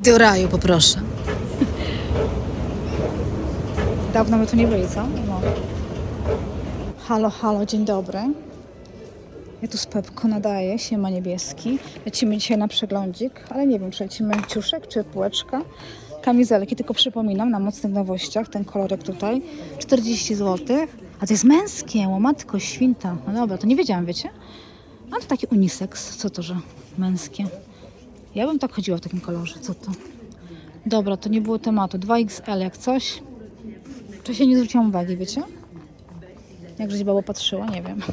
Do raju poproszę. Dawno my tu nie byli, co? No. Halo, halo, dzień dobry. Ja tu z Pepko nadaję, siema niebieski. Lecimy dzisiaj na przeglądzik, ale nie wiem, czy lecimy ciuszek, czy półeczka. Kamizelki, tylko przypominam, na mocnych nowościach, ten kolorek tutaj, 40 zł. A to jest męskie, o matko, świnta. No dobra, to nie wiedziałam, wiecie? A to taki unisex, co to, że męskie? Ja bym tak chodziła w takim kolorze, co to? Dobra, to nie było tematu. 2XL jak coś. Czy się nie zwróciłam uwagi, wiecie? Jak żeś babo patrzyła, nie wiem.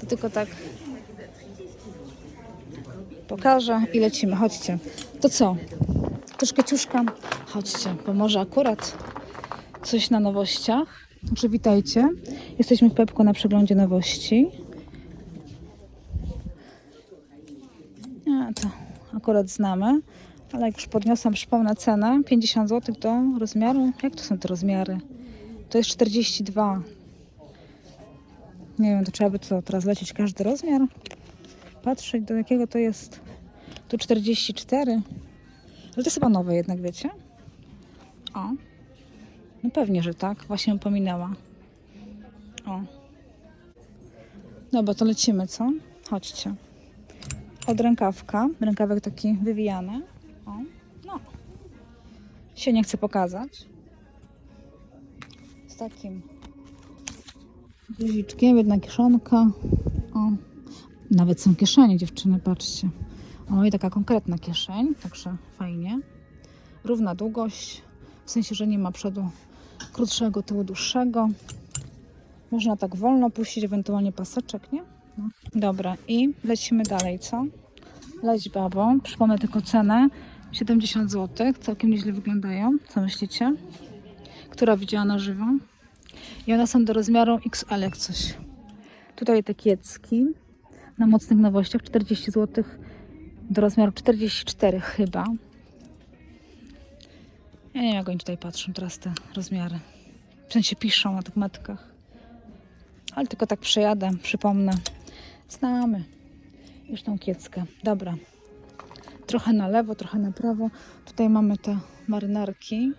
To tylko tak pokażę i lecimy. Chodźcie. To co? Troszkę ciuszka. Chodźcie, bo może akurat coś na nowościach. Także witajcie. Jesteśmy w Pepku na przeglądzie nowości. A, to akurat znamy. Ale jak już podniosłam, przypomnę cenę, 50 zł do rozmiaru. Jak to są te rozmiary? To jest 42. Nie wiem, to trzeba by co, teraz lecieć każdy rozmiar? Patrzeć do jakiego to jest. Tu 44. Ale to jest chyba nowe jednak, wiecie? O. No pewnie, że tak. Właśnie pominęła. O. Dobra, to lecimy, co? Chodźcie. Od rękawka. Rękawek taki wywijany. O. No. Się nie chcę pokazać. Z takim guziczkiem, jedna kieszonka. O. Nawet są kieszenie, dziewczyny, patrzcie. O, i taka konkretna kieszeń, także fajnie. Równa długość, w sensie, że nie ma przodu krótszego, tyłu dłuższego. Można tak wolno puścić, ewentualnie paseczek, nie? Dobra, i lecimy dalej, co? Leć babo, przypomnę tylko cenę. 70 zł, całkiem nieźle wyglądają. Co myślicie? Która widziała na żywo? I one są do rozmiaru XL jak coś. Tutaj te kiecki na mocnych nowościach 40 zł do rozmiaru 44 chyba. Ja nie wiem jak oni tutaj patrzą teraz te rozmiary. W sensie piszą na tych metkach. Ale tylko tak przejadę, przypomnę. Znamy już tą kieckę. Dobra. Trochę na lewo, trochę na prawo. Tutaj mamy te marynarki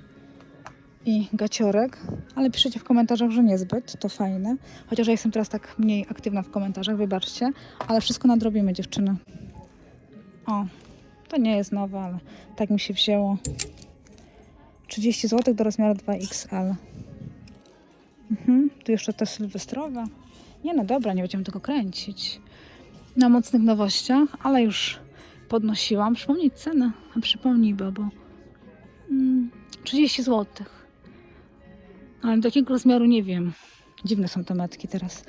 i gaciorek, ale piszecie w komentarzach, że niezbyt, to fajne. Chociaż ja jestem teraz tak mniej aktywna w komentarzach, wybaczcie, ale wszystko nadrobimy dziewczyny. O, to nie jest nowe, ale tak mi się wzięło. 30 zł do rozmiaru 2XL. Mhm, tu jeszcze te sylwestrowe. Nie no dobra, nie będziemy tego kręcić. Na mocnych nowościach, ale już podnosiłam. Przypomnij cenę, a przypomnij, bo mm, 30 zł. Ale do jakiego rozmiaru nie wiem. Dziwne są te metki teraz.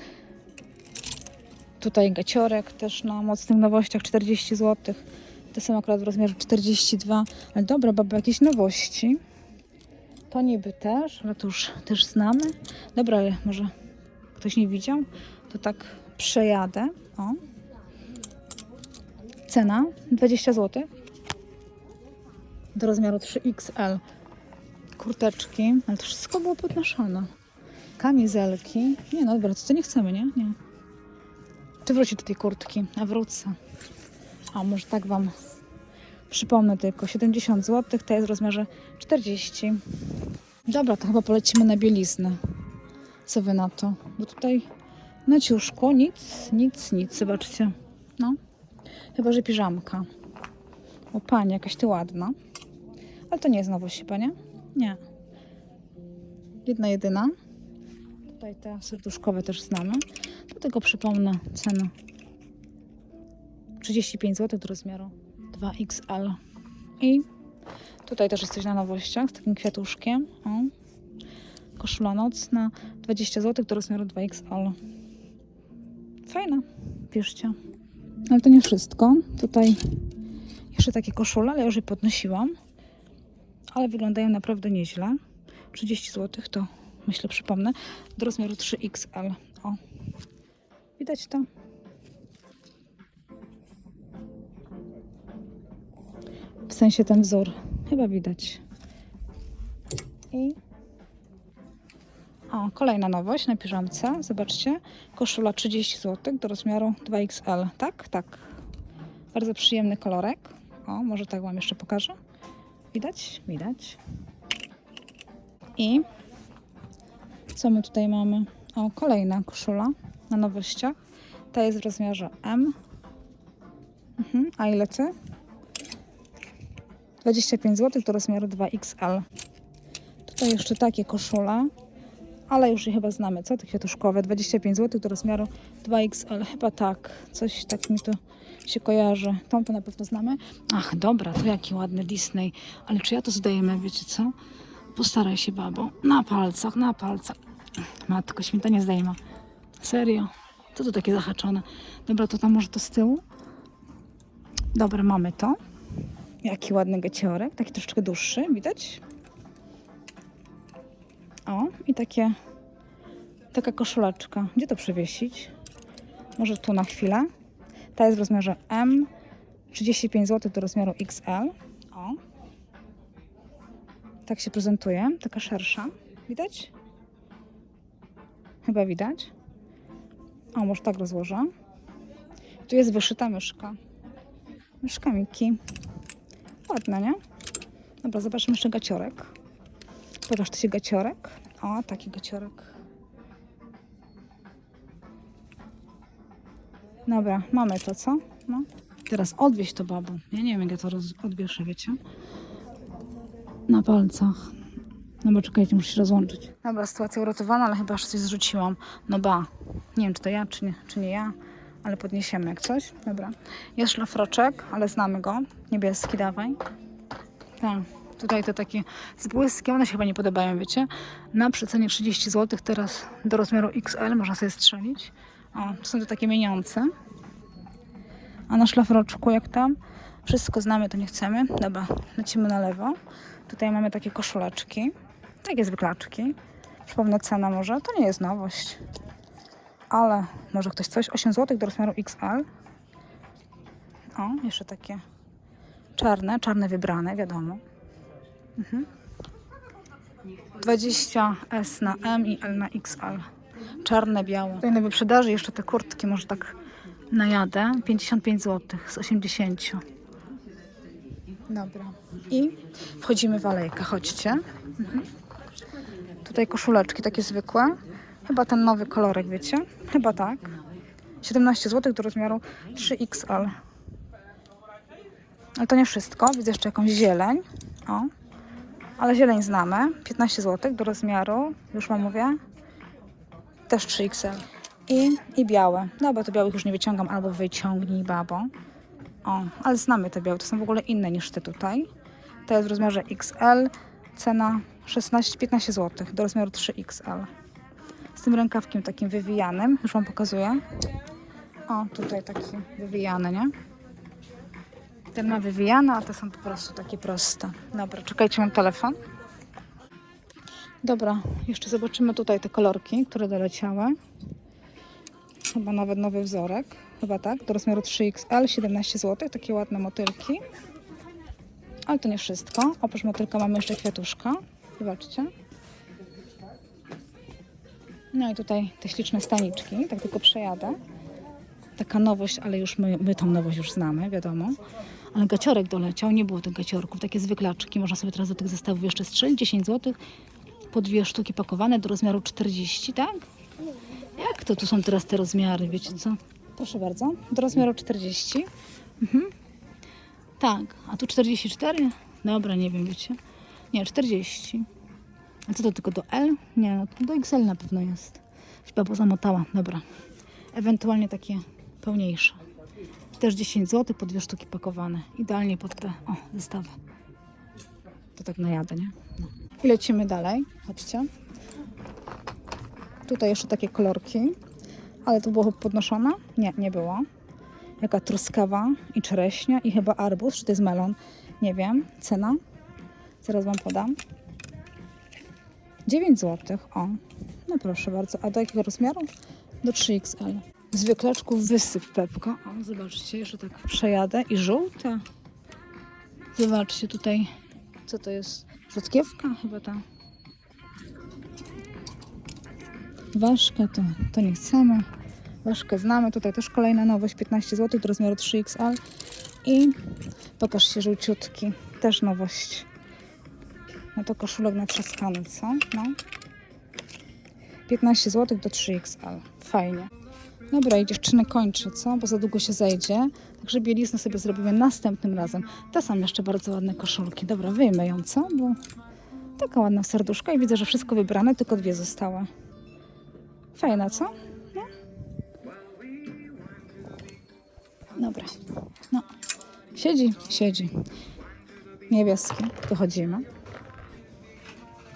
Tutaj gaciorek też na mocnych nowościach 40 zł. Te są akurat w rozmiarze 42. Ale dobra, baba, jakieś nowości. To niby też, ale to już też znamy. Dobra, ale może ktoś nie widział. To tak przejadę. O. Cena 20 zł. Do rozmiaru 3XL kurteczki, ale to wszystko było podnoszone. Kamizelki. Nie no dobra, to, nie chcemy, nie? Nie. Czy wróci do tej kurtki? A wrócę. A może tak Wam przypomnę tylko. 70 zł, to jest w rozmiarze 40. Dobra, to chyba polecimy na bieliznę. Co Wy na to? Bo tutaj na ciuszku nic, nic, nic. Zobaczcie. No. Chyba, że piżamka. O Pani, jakaś Ty ładna. Ale to nie jest nowość chyba, nie? Nie. Jedna jedyna. Tutaj te serduszkowe też znamy. Do tego przypomnę cenę. 35 zł do rozmiaru 2XL. I tutaj też jest coś na nowościach z takim kwiatuszkiem. O. Koszula nocna 20 zł do rozmiaru 2XL. Fajna. Bierzcie. Ale to nie wszystko. Tutaj jeszcze takie koszule, ale już je podnosiłam ale wyglądają naprawdę nieźle. 30 zł to myślę przypomnę do rozmiaru 3XL. O. Widać to? W sensie ten wzór. Chyba widać. I o, kolejna nowość na piżamce. Zobaczcie. Koszula 30 zł do rozmiaru 2XL. Tak? Tak. Bardzo przyjemny kolorek. O, może tak Wam jeszcze pokażę. Widać? Widać. I co my tutaj mamy? O, kolejna koszula na nowościach. Ta jest w rozmiarze M. Mhm. A ile ty? 25 zł do rozmiaru 2XL. Tutaj jeszcze takie koszule, ale już je chyba znamy, co? Te kwiatuszkowe, 25 zł do rozmiaru 2XL. Chyba tak, coś tak mi to się kojarzy. Tą to na pewno znamy. Ach, dobra, to jaki ładny Disney. Ale czy ja to zdajemy, wiecie co? Postaraj się, babo. Na palcach, na palcach. Matko, święta nie zdejmę. Serio? Co to takie zahaczone? Dobra, to tam może to z tyłu? Dobra, mamy to. Jaki ładny geciorek, taki troszeczkę dłuższy, widać? O, i takie, taka koszuleczka. Gdzie to przewiesić? Może tu na chwilę. Ta jest w rozmiarze M, 35 zł do rozmiaru XL. O. Tak się prezentuje, taka szersza. Widać? Chyba widać. O, może tak rozłożę. Tu jest wyszyta myszka. Myszka Miki. Ładna, nie? Dobra, zobaczmy jeszcze gaciorek. Pokaż tu się gaciorek. O, taki gaciorek. Dobra, mamy to, co? No. Teraz odwieź to, babo. Ja nie wiem, jak ja to roz- odwieszę, wiecie? Na palcach. No bo czekajcie, muszę się rozłączyć. Dobra, sytuacja uratowana, ale chyba już coś zrzuciłam. No ba. Nie wiem, czy to ja, czy nie, czy nie ja, ale podniesiemy jak coś. Dobra. Jest szlafroczek, ale znamy go. Niebieski, dawaj. Tak. Tutaj te takie z błyskiem, one się chyba nie podobają, wiecie? Na przecenie 30 zł, teraz do rozmiaru XL można sobie strzelić. O, to są te takie mieniące. A na szlafroczku jak tam? Wszystko znamy, to nie chcemy. Dobra, lecimy na lewo. Tutaj mamy takie koszuleczki. Takie zwyklaczki. Przypomnę cena może, to nie jest nowość. Ale może ktoś coś? 8 zł do rozmiaru XL. O, jeszcze takie czarne, czarne wybrane, wiadomo. 20S na M i L na XL. Czarne, białe. Tutaj na wyprzedaży jeszcze te kurtki, może tak najadę. 55 zł z 80. Dobra. I wchodzimy w alejkę, chodźcie. Mhm. Tutaj koszuleczki takie zwykłe. Chyba ten nowy kolorek, wiecie? Chyba tak. 17 zł do rozmiaru 3XL. Ale to nie wszystko. Widzę jeszcze jakąś zieleń. O. Ale zieleń znamy. 15 zł do rozmiaru. Już wam mówię. Też 3XL. I, I białe. Dobra, to białych już nie wyciągam. Albo wyciągnij, babo. O, ale znamy te białe. To są w ogóle inne niż te tutaj. To jest w rozmiarze XL. Cena 16-15 zł do rozmiaru 3XL. Z tym rękawkiem takim wywijanym. Już wam pokazuję. O, tutaj taki wywijany, nie? Ten ma wywijane, a te są po prostu takie proste. Dobra, czekajcie, mam telefon. Dobra, jeszcze zobaczymy tutaj te kolorki, które doleciały. Chyba nawet nowy wzorek. Chyba tak, do rozmiaru 3XL, 17 zł. Takie ładne motylki. Ale to nie wszystko. Oprócz motylka mamy jeszcze kwiatuszka. Zobaczcie. No i tutaj te śliczne staniczki. Tak tylko przejadę. Taka nowość, ale już my, my tą nowość już znamy, wiadomo. Ale gaciorek doleciał, nie było tych gaciorków, takie zwyklaczki. Można sobie teraz do tych zestawów jeszcze strzelić. 10 zł, po dwie sztuki pakowane do rozmiaru 40, tak? Jak to tu są teraz te rozmiary, wiecie co? Proszę bardzo, do rozmiaru 40. Mhm. Tak, a tu 44? Dobra, nie wiem, wiecie. Nie, 40. A co to tylko do L? Nie, no do XL na pewno jest. Chyba bo zamotała, dobra. Ewentualnie takie pełniejsze. Też 10 zł, po dwie sztuki pakowane. Idealnie pod te o, zestawy. To tak najadę, nie? No. I lecimy dalej. Chodźcie. Tutaj jeszcze takie kolorki. Ale to było podnoszone? Nie, nie było. Jaka truskawa i czereśnia i chyba arbuz, czy to jest melon? Nie wiem. Cena? Zaraz Wam podam. 9 zł. O, no proszę bardzo. A do jakiego rozmiaru? Do 3XL. Zwyklaczków wysyp Pepko. O, zobaczcie, jeszcze tak przejadę. I żółte. Zobaczcie tutaj, co to jest. Rzutkiewka chyba ta. Ważka to, to nie chcemy. Ważkę znamy. Tutaj też kolejna nowość. 15 zł do rozmiaru 3XL. I pokaż się żółciutki. Też nowość. No to koszulek natrzaskany, co? No. 15 zł do 3XL. Fajnie. Dobra, i dziewczyny kończy, co? Bo za długo się zejdzie. Także bieliznę sobie zrobimy następnym razem. Te są jeszcze bardzo ładne koszulki. Dobra, wyjmę ją, co? Bo taka ładna serduszka i widzę, że wszystko wybrane, tylko dwie zostały. Fajna, co? No. Dobra. No. Siedzi, siedzi. Niebieski. Wychodzimy.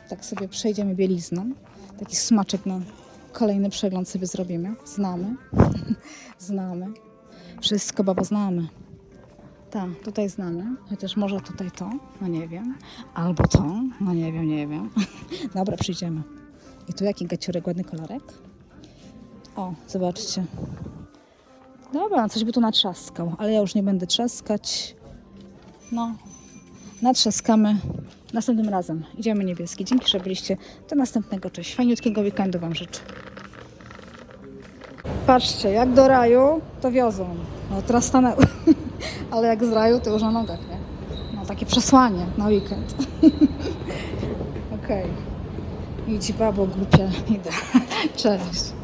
Tak sobie przejdziemy bielizną. Taki smaczek na kolejny przegląd sobie zrobimy. Znamy. znamy. Wszystko, babo, znamy. Tak, tutaj znamy. Chociaż może tutaj to, no nie wiem. Albo to, no nie wiem, nie wiem. Dobra, przyjdziemy. I tu jaki gaciurek, ładny kolorek. O, zobaczcie. Dobra, coś by tu natrzaskał, ale ja już nie będę trzaskać. No, natrzaskamy następnym razem. Idziemy niebieski. Dzięki, że byliście. Do następnego. Cześć. Fajniutkiego weekendu Wam życzę. Patrzcie, jak do raju, to wiozą. No teraz stanęły. Ale jak z raju, to już na nogach, nie? No takie przesłanie na weekend. Okej. Idź babo głupia. Idę. Cześć.